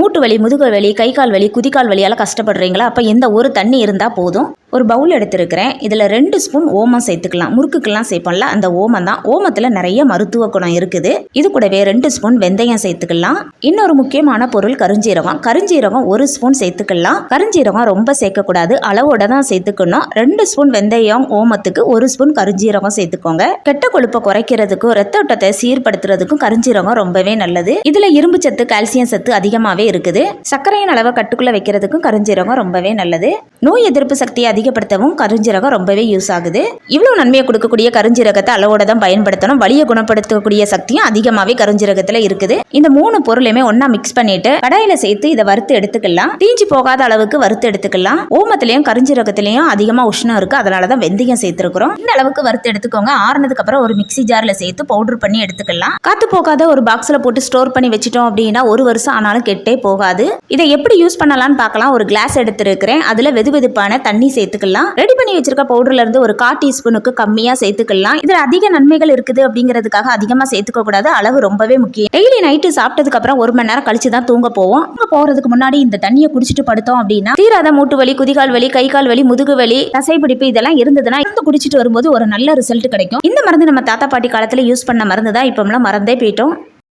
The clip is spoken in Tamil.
Who மூட்டு வலி முதுகு வலி கை கால் வலி குதிக்கால் வலியால கஷ்டப்படுறீங்களா? அப்போ இந்த ஒரு தண்ணி இருந்தால் போதும். ஒரு பவுல் எடுத்திருக்கிறேன். இதில் ரெண்டு ஸ்பூன் ஓமம் சேர்த்துக்கலாம். முறுக்குக்கெல்லாம் சேர்ப்போம்ல அந்த ஓமம் தான். ஓமத்தில் நிறைய மருத்துவ குணம் இருக்குது. இது கூடவே ரெண்டு ஸ்பூன் வெந்தயம் சேர்த்துக்கலாம். இன்னொரு முக்கியமான பொருள் கருஞ்சீரகம். கருஞ்சீரகம் ஒரு ஸ்பூன் சேர்த்துக்கலாம். கருஞ்சீரகம் ரொம்ப சேர்க்கக்கூடாது. அளவோட தான் சேர்த்துக்கணும். ரெண்டு ஸ்பூன் வெந்தயம் ஓமத்துக்கு ஒரு ஸ்பூன் கருஞ்சீரகம் சேர்த்துக்கோங்க. கெட்ட கொழுப்பை குறைக்கிறதுக்கும் ரத்த ஓட்டத்தை சீர்படுத்துறதுக்கும் கருஞ்சீரகம் ரொம்பவே நல்லது. இதில் இரும்பு சத்து கால்சியம் சத்து அதிகமாகவே இருக்கு. இருக்குது. சர்க்கரையின் அளவை கட்டுக்குள்ள வைக்கிறதுக்கும் கருஞ்சீரகம் ரொம்பவே நல்லது. நோய் எதிர்ப்பு சக்தியை அதிகப்படுத்தவும் கருஞ்சீரகம் ரொம்பவே யூஸ் ஆகுது. இவ்வளவு நன்மையை கொடுக்கக்கூடிய கருஞ்சீரகத்தை அளவோட தான் பயன்படுத்தணும். வலியை குணப்படுத்தக்கூடிய சக்தியும் அதிகமாகவே கருஞ்சீரகத்துல இருக்குது. இந்த மூணு பொருளையுமே ஒன்னா மிக்ஸ் பண்ணிட்டு கடாயில சேர்த்து இதை வறுத்து எடுத்துக்கலாம். தீஞ்சு போகாத அளவுக்கு வறுத்து எடுத்துக்கலாம். ஓமத்திலையும் கருஞ்சீரகத்திலையும் அதிகமா உஷ்ணம் இருக்கு. அதனால தான் வெந்தயம் சேர்த்திருக்கிறோம். இந்த அளவுக்கு வறுத்து எடுத்துக்கோங்க. ஆறுனதுக்கு அப்புறம் ஒரு மிக்ஸி ஜார்ல சேர்த்து பவுடர் பண்ணி எடுத்துக்கலாம். காத்து போகாத ஒரு பாக்ஸ்ல போட்டு ஸ்டோர் பண்ணி வச்சிட்டோம் அப்படின்னா ஒரு வருஷம் ஆனாலும் கெட்டே போகாது. இதை எப்படி யூஸ் பண்ணலாம்னு பார்க்கலாம். ஒரு கிளாஸ் எடுத்திருக்கிறேன். அதுல வெது வெதுப்பான தண்ணி சேர்த்துக்கலாம். ரெடி பண்ணி வச்சிருக்க பவுடர்ல இருந்து ஒரு கால் டீஸ்பூனுக்கு கம்மியா சேர்த்துக்கலாம். இதுல அதிக நன்மைகள் இருக்குது அப்படிங்கிறதுக்காக அதிகமா சேர்த்துக்க கூடாது. அளவு ரொம்பவே முக்கியம். டெய்லி நைட்டு சாப்பிட்டதுக்கு அப்புறம் ஒரு மணி நேரம் கழிச்சு தான் தூங்க போவோம். தூங்க போறதுக்கு முன்னாடி இந்த தண்ணியை குடிச்சிட்டு படுத்தோம் அப்படின்னா தீராத மூட்டு வலி குதிகால் வலி கை கால் வலி முதுகு வலி தசைப்பிடிப்பு இதெல்லாம் இருந்ததுன்னா இருந்து குடிச்சிட்டு வரும்போது ஒரு நல்ல ரிசல்ட் கிடைக்கும். இந்த மருந்து நம்ம தாத்தா பாட்டி காலத்துல யூஸ் பண்ண மருந்து தான் இப்போம்லாம் மறந்தே போயிட்டோம்.